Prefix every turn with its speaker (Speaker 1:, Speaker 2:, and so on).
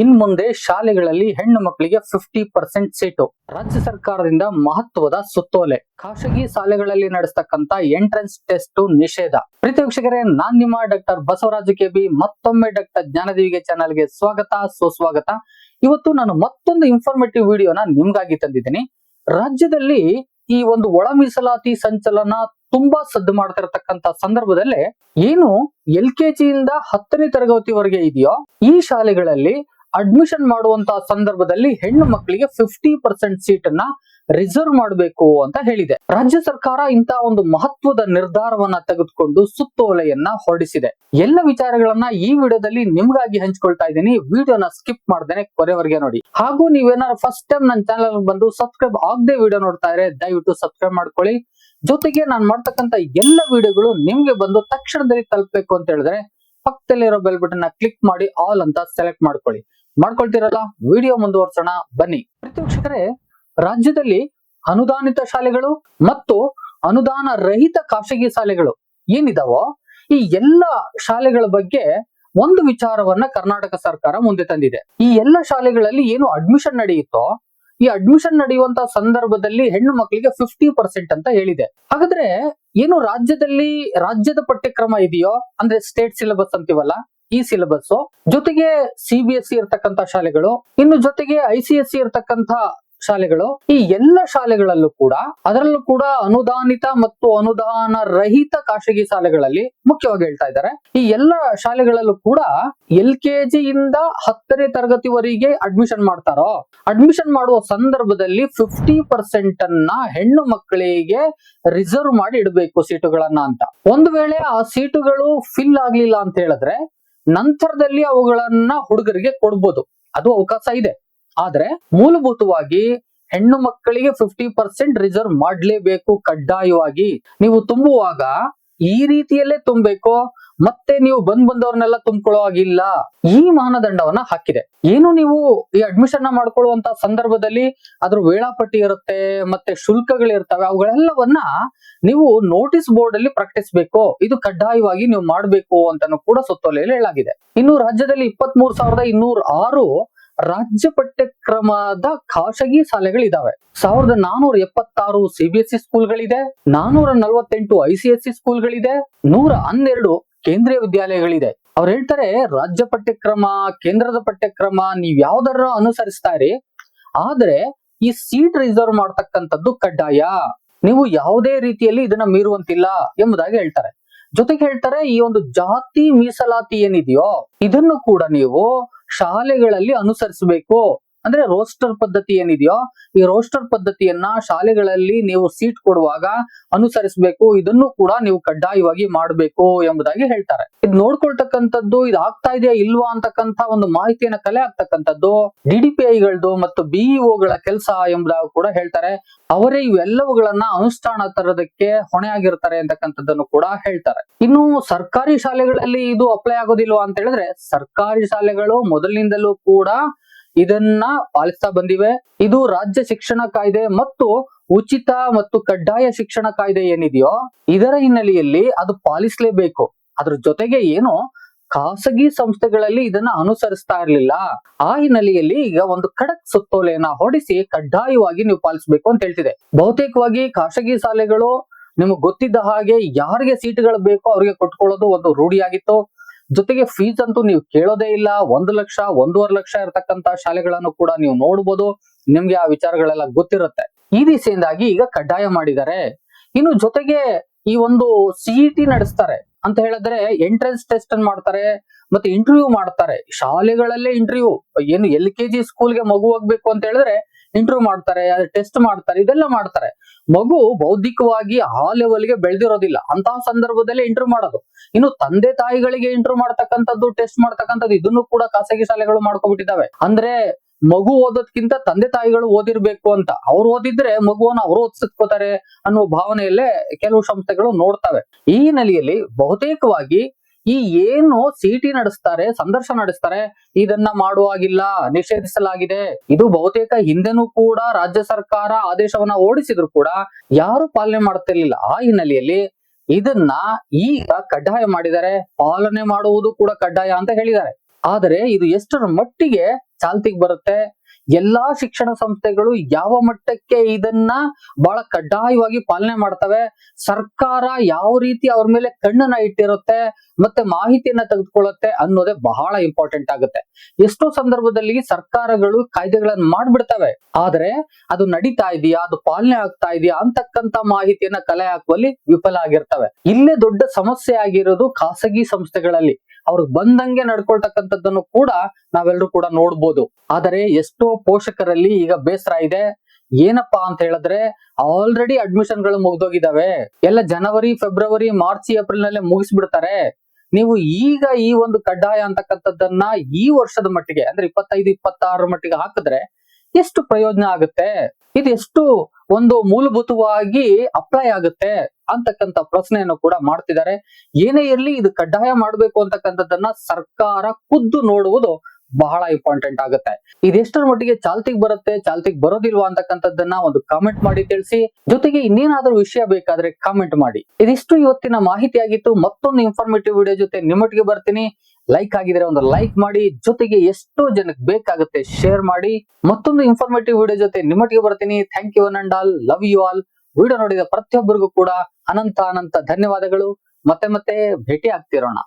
Speaker 1: ಇನ್ ಮುಂದೆ ಶಾಲೆಗಳಲ್ಲಿ ಹೆಣ್ಣು ಮಕ್ಕಳಿಗೆ ಫಿಫ್ಟಿ ಪರ್ಸೆಂಟ್ ಸೀಟು ರಾಜ್ಯ ಸರ್ಕಾರದಿಂದ ಮಹತ್ವದ ಸುತ್ತೋಲೆ. ಖಾಸಗಿ ಶಾಲೆಗಳಲ್ಲಿ ನಡೆಸ್ತಕ್ಕಂತ ಎಂಟ್ರೆನ್ಸ್ ಟೆಸ್ಟ್ ನಿಷೇಧ. ಪ್ರೀತಿ ವೀಕ್ಷಕರೇ, ನಾನ್ ನಿಮ್ಮ ಡಾಕ್ಟರ್ ಬಸವರಾಜ ಕೆಬಿ ಮತ್ತೊಮ್ಮೆ ಡಾಕ್ಟರ್ ಜ್ಞಾನದೇವಿಗೆ ಚಾನಲ್ಗೆ ಸ್ವಾಗತ, ಸುಸ್ವಾಗತ. ಇವತ್ತು ನಾನು ಮತ್ತೊಂದು ಇನ್ಫಾರ್ಮೇಟಿವ್ ವಿಡಿಯೋನ ನಿಮ್ಗಾಗಿ ತಂದಿದ್ದೀನಿ. ರಾಜ್ಯದಲ್ಲಿ ಈ ಒಂದು ಒಳ ಮೀಸಲಾತಿ ಸಂಚಲನ ತುಂಬಾ ಸದ್ದು ಮಾಡ್ತಿರತಕ್ಕಂತ ಸಂದರ್ಭದಲ್ಲೇ ಏನು ಎಲ್ ಕೆ ಜಿಯಿಂದ ಹತ್ತನೇ ತರಗತಿವರೆಗೆ ಇದೆಯೋ, ಈ ಶಾಲೆಗಳಲ್ಲಿ ಅಡ್ಮಿಷನ್ ಮಾಡುವಂತಹ ಸಂದರ್ಭದಲ್ಲಿ ಹೆಣ್ಣು ಮಕ್ಕಳಿಗೆ ಫಿಫ್ಟಿ ಪರ್ಸೆಂಟ್ ಸೀಟ್ ಅನ್ನ ರಿಸರ್ವ್ ಮಾಡಬೇಕು ಅಂತ ಹೇಳಿದೆ. ರಾಜ್ಯ ಸರ್ಕಾರ ಇಂತಹ ಒಂದು ಮಹತ್ವದ ನಿರ್ಧಾರವನ್ನ ತೆಗೆದುಕೊಂಡು ಸುತ್ತೋಲೆಯನ್ನ ಹೊರಡಿಸಿದೆ. ಎಲ್ಲ ವಿಚಾರಗಳನ್ನ ಈ ವಿಡಿಯೋದಲ್ಲಿ ನಿಮ್ಗಾಗಿ ಹಂಚ್ಕೊಳ್ತಾ ಇದ್ದೀನಿ. ವಿಡಿಯೋನ ಸ್ಕಿಪ್ ಮಾಡ್ದೇನೆ ಕೊನೆವರೆಗೆ ನೋಡಿ. ಹಾಗೂ ನೀವೇನಾದ್ರು ಫಸ್ಟ್ ಟೈಮ್ ನನ್ನ ಚಾನಲ್ ಬಂದು ಸಬ್ಸ್ಕ್ರೈಬ್ ಆಗದೆ ವಿಡಿಯೋ ನೋಡ್ತಾ ಇದ್ರೆ ದಯವಿಟ್ಟು ಸಬ್ಸ್ಕ್ರೈಬ್ ಮಾಡ್ಕೊಳ್ಳಿ. ಜೊತೆಗೆ ನಾನು ಮಾಡ್ತಕ್ಕಂತ ಎಲ್ಲ ವಿಡಿಯೋಗಳು ನಿಮ್ಗೆ ಬಂದು ತಕ್ಷಣದಲ್ಲಿ ತಲುಪಬೇಕು ಅಂತ ಹೇಳಿದ್ರೆ ಪಕ್ಕದಲ್ಲಿರೋ ಬೆಲ್ ಬಟನ್ ಕ್ಲಿಕ್ ಮಾಡಿ ಆಲ್ ಅಂತ ಸೆಲೆಕ್ಟ್ ಮಾಡ್ಕೊಳ್ಳಿ. ಮಾಡ್ಕೊಳ್ತಿರಲ್ಲ ವಿಡಿಯೋ ಮುಂದುವರ್ಸೋಣ, ಬನ್ನಿ. ಪ್ರತಿಪಕ್ಷಕರೇ ರಾಜ್ಯದಲ್ಲಿ ಅನುದಾನಿತ ಶಾಲೆಗಳು ಮತ್ತು ಅನುದಾನ ರಹಿತ ಖಾಸಗಿ ಶಾಲೆಗಳು ಏನಿದಾವೋ, ಈ ಎಲ್ಲ ಶಾಲೆಗಳ ಬಗ್ಗೆ ಒಂದು ವಿಚಾರವನ್ನ ಕರ್ನಾಟಕ ಸರ್ಕಾರ ಮುಂದೆ ತಂದಿದೆ. ಈ ಎಲ್ಲ ಶಾಲೆಗಳಲ್ಲಿ ಏನು ಅಡ್ಮಿಷನ್ ನಡೆಯುತ್ತೋ, ಈ ಅಡ್ಮಿಷನ್ ನಡೆಯುವಂತ ಸಂದರ್ಭದಲ್ಲಿ ಹೆಣ್ಣು ಮಕ್ಕಳಿಗೆ ಫಿಫ್ಟಿ ಪರ್ಸೆಂಟ್ ಅಂತ ಹೇಳಿದೆ. ಹಾಗಾದ್ರೆ, ಏನು ರಾಜ್ಯದಲ್ಲಿ, ರಾಜ್ಯದ ಪಠ್ಯಕ್ರಮ ಇದೆಯೋ, ಅಂದ್ರೆ ಸ್ಟೇಟ್ ಸಿಲೆಬಸ್ ಅಂತೀವಲ್ಲ ಈ ಸಿಲೆಬಸ್ ಜೊತೆಗೆ ಸಿ ಬಿ ಎಸ್ ಸಿ ಇರ್ತಕ್ಕಂತ ಶಾಲೆಗಳು, ಇನ್ನು ಜೊತೆಗೆ ಐ ಸಿ ಎಸ್ ಸಿ ಇರ್ತಕ್ಕಂತ ಶಾಲೆಗಳು, ಈ ಎಲ್ಲ ಶಾಲೆಗಳಲ್ಲೂ ಕೂಡ, ಅದರಲ್ಲೂ ಕೂಡ ಅನುದಾನಿತ ಮತ್ತು ಅನುದಾನ ರಹಿತ ಖಾಸಗಿ ಶಾಲೆಗಳಲ್ಲಿ ಮುಖ್ಯವಾಗಿ ಹೇಳ್ತಾ ಇದ್ದಾರೆ. ಈ ಎಲ್ಲ ಶಾಲೆಗಳಲ್ಲೂ ಕೂಡ ಎಲ್ ಕೆ ಇಂದ ಹತ್ತನೇ ತರಗತಿವರೆಗೆ ಅಡ್ಮಿಷನ್ ಮಾಡ್ತಾರೋ? ಅಡ್ಮಿಷನ್ ಮಾಡುವ ಸಂದರ್ಭದಲ್ಲಿ ಫಿಫ್ಟಿ ಪರ್ಸೆಂಟ್ ಅನ್ನ ಹೆಣ್ಣು ಮಕ್ಕಳಿಗೆ ರಿಸರ್ವ್ ಮಾಡಿ ಇಡಬೇಕು ಸೀಟುಗಳನ್ನ ಅಂತ. ಒಂದು ವೇಳೆ ಆ ಸೀಟುಗಳು ಫಿಲ್ ಆಗ್ಲಿಲ್ಲ ಅಂತ ಹೇಳಿದ್ರೆ ನಂತರದಲ್ಲಿ ಅವುಗಳನ್ನ ಹುಡುಗರಿಗೆ ಕೊಡ್ಬೋದು. ಅದು ಅವಕಾಶ ಇದೆ. ಆದ್ರೆ ಮೂಲಭೂತವಾಗಿ ಹೆಣ್ಣು ಮಕ್ಕಳಿಗೆ ಫಿಫ್ಟಿ ಪರ್ಸೆಂಟ್ ರಿಸರ್ವ್ ಮಾಡ್ಲೇಬೇಕು ಕಡ್ಡಾಯವಾಗಿ. ನೀವು ತುಂಬುವಾಗ ಈ ರೀತಿಯಲ್ಲೇ ತುಂಬಬೇಕು? ಮತ್ತೆ ನೀವು ಬಂದ್ ಬಂದವ್ರನ್ನೆಲ್ಲ ತುಂಬಿಕೊಳ್ಳೋ ಹಾಗಿಲ್ಲ. ಈ ಮಾನದಂಡವನ್ನ ಹಾಕಿದೆ. ಏನು ನೀವು ಈ ಅಡ್ಮಿಷನ್ ಮಾಡ್ಕೊಳ್ಳುವಂತ ಸಂದರ್ಭದಲ್ಲಿ ಅದ್ರ ವೇಳಾಪಟ್ಟಿ ಇರುತ್ತೆ, ಮತ್ತೆ ಶುಲ್ಕಗಳಿರ್ತವೆ, ಅವುಗಳೆಲ್ಲವನ್ನ ನೀವು ನೋಟಿಸ್ ಬೋರ್ಡ್ ಅಲ್ಲಿ ಪ್ರಕಟಿಸಬೇಕು. ಇದು ಕಡ್ಡಾಯವಾಗಿ ನೀವು ಮಾಡಬೇಕು ಅಂತಾನು ಕೂಡ ಸುತ್ತೋಲೆಯಲ್ಲಿ ಹೇಳಲಾಗಿದೆ. ಇನ್ನು ರಾಜ್ಯದಲ್ಲಿ ಇಪ್ಪತ್ತ್ ಮೂರ್ ಸಾವಿರದ ಇನ್ನೂರ ಆರು ರಾಜ್ಯ ಪಠ್ಯಕ್ರಮದ ಖಾಸಗಿ ಶಾಲೆಗಳಿದಾವೆ. ಸಾವಿರದ ನಾನೂರ ಎಪ್ಪತ್ತಾರು ಸ್ಕೂಲ್ ಸ್ಕೂಲ್ಗಳಿದೆ, ನಾನೂರ ನಲವತ್ತೆಂಟು ಐ ಸಿ ಎಸ್ ಸಿ ಸ್ಕೂಲ್ಗಳಿದೆ, ನೂರ ಹನ್ನೆರಡು ಕೇಂದ್ರೀಯ ವಿದ್ಯಾಲಯಗಳಿದೆ. ಅವ್ರು ಹೇಳ್ತಾರೆ, ರಾಜ್ಯ ಪಠ್ಯಕ್ರಮ, ಕೇಂದ್ರದ ಪಠ್ಯಕ್ರಮ ನೀವ್ ಯಾವ್ದಾರ ಅನುಸರಿಸ್ತಾ ಇರಿ ಆದ್ರೆ ಈ ಸೀಟ್ ರಿಸರ್ವ್ ಮಾಡ್ತಕ್ಕಂಥದ್ದು ಕಡ್ಡಾಯ. ನೀವು ಯಾವುದೇ ರೀತಿಯಲ್ಲಿ ಇದನ್ನ ಮೀರುವಂತಿಲ್ಲ ಎಂಬುದಾಗಿ ಹೇಳ್ತಾರೆ. ಜೊತೆಗೆ ಹೇಳ್ತಾರೆ, ಈ ಒಂದು ಜಾತಿ ಮೀಸಲಾತಿ ಏನಿದೆಯೋ, ಇದನ್ನು ಕೂಡ ನೀವು ಶಾಲೆಗಳಲ್ಲಿ ಅನುಸರಿಸಬೇಕು. ಅಂದ್ರೆ ರೋಸ್ಟರ್ ಪದ್ಧತಿ ಏನಿದೆಯೋ, ಈ ರೋಸ್ಟರ್ ಪದ್ಧತಿಯನ್ನ ಶಾಲೆಗಳಲ್ಲಿ ನೀವು ಸೀಟ್ ಕೊಡುವಾಗ ಅನುಸರಿಸಬೇಕು. ಇದನ್ನು ಕೂಡ ನೀವು ಕಡ್ಡಾಯವಾಗಿ ಮಾಡಬೇಕು ಎಂಬುದಾಗಿ ಹೇಳ್ತಾರೆ. ಇದು ನೋಡ್ಕೊಳ್ತಕ್ಕಂಥದ್ದು ಇದು ಆಗ್ತಾ ಇದೆಯಾ ಇಲ್ವಾ ಅಂತಕ್ಕಂಥ ಒಂದು ಮಾಹಿತಿಯನ್ನ ಕಲೆ ಆಗ್ತಕ್ಕಂಥದ್ದು ಡಿ ಡಿ ಪಿ ಐಗಳದ್ದು ಮತ್ತು ಬಿಇಒಗಳ ಕೆಲಸ ಎಂಬುದಾಗಿ ಕೂಡ ಹೇಳ್ತಾರೆ. ಅವರೇ ಇವೆಲ್ಲವುಗಳನ್ನ ಅನುಷ್ಠಾನ ತರೋದಕ್ಕೆ ಹೊಣೆ ಆಗಿರ್ತಾರೆ ಅಂತಕ್ಕಂಥದ್ದನ್ನು ಕೂಡ ಹೇಳ್ತಾರೆ. ಇನ್ನು ಸರ್ಕಾರಿ ಶಾಲೆಗಳಲ್ಲಿ ಇದು ಅಪ್ಲೈ ಆಗೋದಿಲ್ವಾ ಅಂತ ಹೇಳಿದ್ರೆ, ಸರ್ಕಾರಿ ಶಾಲೆಗಳು ಮೊದಲಿನಿಂದಲೂ ಕೂಡ ಇದನ್ನ ಪಾಲಿಸ್ತಾ ಬಂದಿವೆ. ಇದು ರಾಜ್ಯ ಶಿಕ್ಷಣ ಕಾಯ್ದೆ ಮತ್ತು ಉಚಿತ ಮತ್ತು ಕಡ್ಡಾಯ ಶಿಕ್ಷಣ ಕಾಯ್ದೆ ಏನಿದೆಯೋ, ಇದರ ಹಿನ್ನೆಲೆಯಲ್ಲಿ ಅದು ಪಾಲಿಸಲೇಬೇಕು. ಅದ್ರ ಜೊತೆಗೆ ಏನು, ಖಾಸಗಿ ಸಂಸ್ಥೆಗಳಲ್ಲಿ ಇದನ್ನ ಅನುಸರಿಸ್ತಾ ಇರಲಿಲ್ಲ. ಆ ಹಿನ್ನೆಲೆಯಲ್ಲಿ ಈಗ ಒಂದು ಖಡಕ್ ಸುತ್ತೋಲೆಯನ್ನ ಹೊಡಿಸಿ ಕಡ್ಡಾಯವಾಗಿ ನೀವು ಪಾಲಿಸಬೇಕು ಅಂತ ಹೇಳ್ತಿದೆ. ಬಹುತೇಕವಾಗಿ ಖಾಸಗಿ ಶಾಲೆಗಳು ನಿಮಗೆ ಗೊತ್ತಿದ್ದ ಹಾಗೆ ಯಾರಿಗೆ ಸೀಟ್ಗಳು ಬೇಕೋ ಅವ್ರಿಗೆ ಕೊಟ್ಕೊಳ್ಳೋದು ಒಂದು ರೂಢಿಯಾಗಿತ್ತು. ಜೊತೆಗೆ ಫೀಸ್ ಅಂತೂ ನೀವು ಕೇಳೋದೇ ಇಲ್ಲ. ಒಂದು ಲಕ್ಷ, ಒಂದೂವರೆ ಲಕ್ಷ ಇರತಕ್ಕಂತ ಶಾಲೆಗಳನ್ನು ಕೂಡ ನೀವು ನೋಡ್ಬೋದು. ನಿಮ್ಗೆ ಆ ವಿಚಾರಗಳೆಲ್ಲ ಗೊತ್ತಿರುತ್ತೆ. ಈ ದಿಸೆಯಿಂದಾಗಿ ಈಗ ಕಡ್ಡಾಯ ಮಾಡಿದ್ದಾರೆ. ಇನ್ನು ಜೊತೆಗೆ ಈ ಒಂದು ಸಿಇಟಿ ನಡೆಸ್ತಾರೆ. ಅಂತ ಹೇಳಿದ್ರೆ ಎಂಟ್ರೆನ್ಸ್ ಟೆಸ್ಟ್ ಅನ್ನು ಮಾಡ್ತಾರೆ, ಮತ್ತೆ ಇಂಟರ್ವ್ಯೂ ಮಾಡ್ತಾರೆ. ಶಾಲೆಗಳಲ್ಲೇ ಇಂಟರ್ವ್ಯೂ ಏನು ಎಲ್ ಕೆ ಜಿ ಸ್ಕೂಲ್ಗೆ ಮಗು ಹೋಗ್ಬೇಕು ಅಂತ ಹೇಳಿದ್ರೆ ಇಂಟರ್ವ್ಯೂ ಮಾಡ್ತಾರೆ ಟೆಸ್ಟ್ ಮಾಡ್ತಾರೆ, ಇದೆಲ್ಲ ಮಾಡ್ತಾರೆ. ಮಗು ಬೌದ್ಧಿಕವಾಗಿ ಆ ಲೆವೆಲ್ಗೆ ಬೆಳೆದಿರೋದಿಲ್ಲ. ಅಂತಹ ಸಂದರ್ಭದಲ್ಲೇ ಇಂಟರ್ವ್ಯೂ ಮಾಡೋದು. ಇನ್ನು ತಂದೆ ತಾಯಿಗಳಿಗೆ ಇಂಟರ್ವ್ಯೂ ಮಾಡ್ತಕ್ಕಂಥದ್ದು ಟೆಸ್ಟ್ ಮಾಡ್ತಕ್ಕಂಥದ್ದು, ಇದನ್ನು ಕೂಡ ಖಾಸಗಿ ಶಾಲೆಗಳು ಮಾಡ್ಕೊಬಿಟ್ಟಿದ್ದಾವೆ. ಅಂದ್ರೆ ಮಗು ಓದೋದ್ಕಿಂತ ತಂದೆ ತಾಯಿಗಳು ಓದಿರ್ಬೇಕು ಅಂತ. ಅವ್ರು ಓದಿದ್ರೆ ಮಗುವನ್ನ ಅವರು ಓದಿಸ್ಕೋತಾರೆ ಅನ್ನೋ ಭಾವನೆಯಲ್ಲೇ ಕೆಲವು ಸಂಸ್ಥೆಗಳು ನೋಡ್ತವೆ. ಈ ನೆಲೆಯಲ್ಲಿ ಬಹುತೇಕವಾಗಿ ಈ ಏನು ಸಿಟಿ ನಡೆಸ್ತಾರೆ ಸಂದರ್ಶನ ನಡೆಸ್ತಾರೆ, ಇದನ್ನ ಮಾಡುವಾಗಿಲ್ಲ ನಿಷೇಧಿಸಲಾಗಿದೆ. ಇದು ಬಹುತೇಕ ಹಿಂದೆನೂ ಕೂಡ ರಾಜ್ಯ ಸರ್ಕಾರ ಆದೇಶವನ್ನ ಓಡಿಸಿದ್ರು ಕೂಡ ಯಾರು ಪಾಲನೆ ಮಾಡ್ತಿರ್ಲಿಲ್ಲ. ಆ ಹಿನ್ನೆಲೆಯಲ್ಲಿ ಇದನ್ನ ಈಗ ಕಡ್ಡಾಯ ಮಾಡಿದರೆ ಪಾಲನೆ ಮಾಡುವುದು ಕೂಡ ಕಡ್ಡಾಯ ಅಂತ ಹೇಳಿದ್ದಾರೆ. ಆದರೆ ಇದು ಎಷ್ಟರ ಮಟ್ಟಿಗೆ ಚಾಲ್ತಿಗೆ ಬರುತ್ತೆ? ಎಲ್ಲಾ ಶಿಕ್ಷಣ ಸಂಸ್ಥೆಗಳು ಯಾವ ಮಟ್ಟಕ್ಕೆ ಇದನ್ನ ಬಹಳ ಕಡ್ಡಾಯವಾಗಿ ಪಾಲನೆ ಮಾಡ್ತವೆ, ಸರ್ಕಾರ ಯಾವ ರೀತಿ ಅವ್ರ ಮೇಲೆ ಕಣ್ಣನ್ನ ಇಟ್ಟಿರುತ್ತೆ ಮತ್ತೆ ಮಾಹಿತಿಯನ್ನ ತೆಗೆದುಕೊಳ್ಳುತ್ತೆ ಅನ್ನೋದೇ ಬಹಳ ಇಂಪಾರ್ಟೆಂಟ್ ಆಗುತ್ತೆ. ಎಷ್ಟೋ ಸಂದರ್ಭದಲ್ಲಿ ಸರ್ಕಾರಗಳು ಕಾಯ್ದೆಗಳನ್ನ ಮಾಡ್ಬಿಡ್ತವೆ, ಆದ್ರೆ ಅದು ನಡೀತಾ ಇದೆಯಾ, ಅದು ಪಾಲನೆ ಆಗ್ತಾ ಇದೆಯಾ ಅಂತಕ್ಕಂತ ಮಾಹಿತಿಯನ್ನ ಕಲೆ ಹಾಕುವಲ್ಲಿ ವಿಫಲ ಆಗಿರ್ತವೆ. ಇಲ್ಲೇ ದೊಡ್ಡ ಸಮಸ್ಯೆ ಆಗಿರೋದು ಖಾಸಗಿ ಸಂಸ್ಥೆಗಳಲ್ಲಿ. ಅವ್ರಿಗೆ ಬಂದಂಗೆ ನಡ್ಕೊಳ್ತಕ್ಕಂಥದ್ದನ್ನು ಕೂಡ ನಾವೆಲ್ಲರೂ ಕೂಡ ನೋಡ್ಬೋದು. ಆದರೆ ಎಷ್ಟೋ ಪೋಷಕರಲ್ಲಿ ಈಗ ಬೇಸರ ಇದೆ. ಏನಪ್ಪಾ ಅಂತ ಹೇಳಿದ್ರೆ ಆಲ್ರೆಡಿ ಅಡ್ಮಿಷನ್ಗಳು ಮುಗ್ದೋಗಿದಾವೆ ಎಲ್ಲ ಜನವರಿ ಫೆಬ್ರವರಿ ಮಾರ್ಚ್ ಏಪ್ರಿಲ್ ನಲ್ಲೇ ಮುಗಿಸ್ಬಿಡ್ತಾರೆ. ನೀವು ಈಗ ಈ ಒಂದು ಕಡ್ಡಾಯ ಅಂತಕ್ಕಂಥದ್ದನ್ನ ಈ ವರ್ಷದ ಮಟ್ಟಿಗೆ, ಅಂದ್ರೆ ಇಪ್ಪತ್ತೈದು, ಇಪ್ಪತ್ತಾರರ ಮಟ್ಟಿಗೆ ಹಾಕಿದ್ರೆ ಎಷ್ಟು ಪ್ರಯೋಜನ ಆಗುತ್ತೆ? ಇದು ಎಷ್ಟು ಒಂದು ಮೂಲಭೂತವಾಗಿ ಅಪ್ಲೈ ಆಗುತ್ತೆ ಅಂತಕ್ಕಂಥ ಪ್ರಶ್ನೆಯನ್ನು ಕೂಡ ಮಾಡ್ತಿದ್ದಾರೆ. ಏನೇ ಇರಲಿ ಇದು ಕಡ್ಡಾಯ ಮಾಡಬೇಕು ಅಂತಕ್ಕಂಥದ್ದನ್ನ ಸರ್ಕಾರ ಖುದ್ದು ನೋಡುವುದು ಬಹಳ ಇಂಪಾರ್ಟೆಂಟ್ ಆಗುತ್ತೆ. ಇದೆಷ್ಟರ ಮಟ್ಟಿಗೆ ಚಾಲ್ತಿಗೆ ಬರುತ್ತೆ, ಚಾಲ್ತಿಗೆ ಬರೋದಿಲ್ವಾ ಅಂತಕ್ಕಂಥದ್ದನ್ನ ಒಂದು ಕಾಮೆಂಟ್ ಮಾಡಿ ತಿಳಿಸಿ. ಜೊತೆಗೆ ಇನ್ನೇನಾದ್ರೂ ವಿಷಯ ಬೇಕಾದ್ರೆ ಕಾಮೆಂಟ್ ಮಾಡಿ. ಇದಿಷ್ಟು ಇವತ್ತಿನ ಮಾಹಿತಿ ಆಗಿತ್ತು ಮತ್ತೊಂದು ಇನ್ಫಾರ್ಮೇಟಿವ್ ವಿಡಿಯೋ ಜೊತೆ ನಿಮ್ಮೊಟ್ಟಿಗೆ ಬರ್ತೀನಿ. ಲೈಕ್ ಆಗಿದ್ರೆ ಒಂದು ಲೈಕ್ ಮಾಡಿ, ಜೊತೆಗೆ ಎಷ್ಟೋ ಜನಕ್ಕೆ ಬೇಕಾಗುತ್ತೆ ಶೇರ್ ಮಾಡಿ. ಮತ್ತೊಂದು ಇನ್ಫಾರ್ಮೇಟಿವ್ ವಿಡಿಯೋ ಜೊತೆ ನಿಮ್ಮೊಟ್ಟಿಗೆ ಬರ್ತೀನಿ. Thank you and all love you all video ನೋಡಿದ ಪ್ರತಿಯೊಬ್ಬರಿಗೂ ಕೂಡ ಅನಂತ ಅನಂತ ಧನ್ಯವಾದಗಳು. ಮತ್ತೆ ಮತ್ತೆ ಭೇಟಿ ಆಗ್ತಿರೋಣ